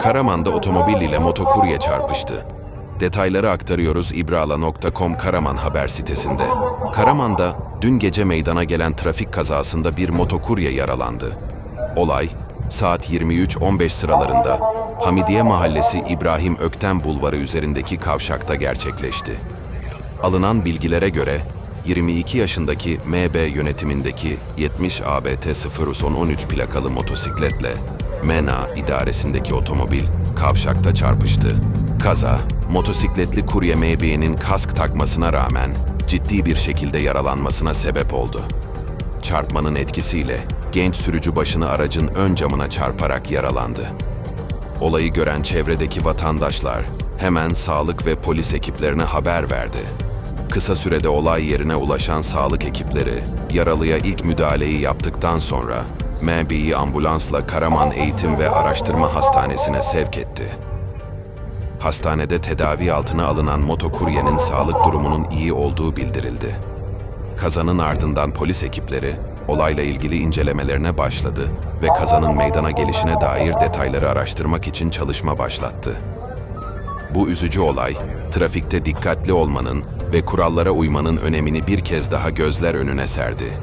Karaman'da otomobil ile motokurye çarpıştı. Detayları aktarıyoruz ibrala.com Karaman haber sitesinde. Karaman'da dün gece meydana gelen trafik kazasında bir motokurye yaralandı. Olay saat 23.15 sıralarında Hamidiye Mahallesi İbrahim Ökten Bulvarı üzerindeki kavşakta gerçekleşti. Alınan bilgilere göre 22 yaşındaki MB yönetimindeki 70 ABT 013 plakalı motosikletle MENA idaresindeki otomobil kavşakta çarpıştı. Kaza, motosikletli kurye MB'nin kask takmasına rağmen ciddi bir şekilde yaralanmasına sebep oldu. Çarpmanın etkisiyle genç sürücü başını aracın ön camına çarparak yaralandı. Olayı gören çevredeki vatandaşlar hemen sağlık ve polis ekiplerine haber verdi. Kısa sürede olay yerine ulaşan sağlık ekipleri yaralıya ilk müdahaleyi yaptıktan sonra MB'yi ambulansla Karaman Eğitim ve Araştırma Hastanesi'ne sevk etti. Hastanede tedavi altına alınan motokuryenin sağlık durumunun iyi olduğu bildirildi. Kazanın ardından polis ekipleri olayla ilgili incelemelerine başladı ve kazanın meydana gelişine dair detayları araştırmak için çalışma başlattı. Bu üzücü olay, trafikte dikkatli olmanın ve kurallara uymanın önemini bir kez daha gözler önüne serdi.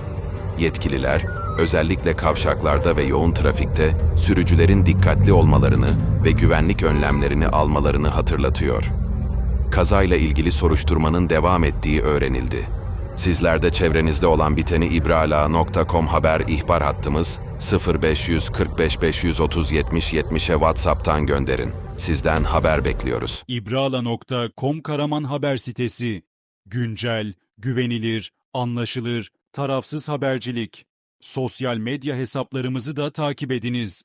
Yetkililer, özellikle kavşaklarda ve yoğun trafikte sürücülerin dikkatli olmalarını ve güvenlik önlemlerini almalarını hatırlatıyor. Kazayla ilgili soruşturmanın devam ettiği öğrenildi. Sizler de çevrenizde olan biteni ibrala.com haber ihbar hattımız 0500 45 530 70 70'e WhatsApp'tan gönderin. Sizden haber bekliyoruz. ibrala.com Karaman haber sitesi. Güncel, güvenilir, anlaşılır, tarafsız habercilik. Sosyal medya hesaplarımızı da takip ediniz.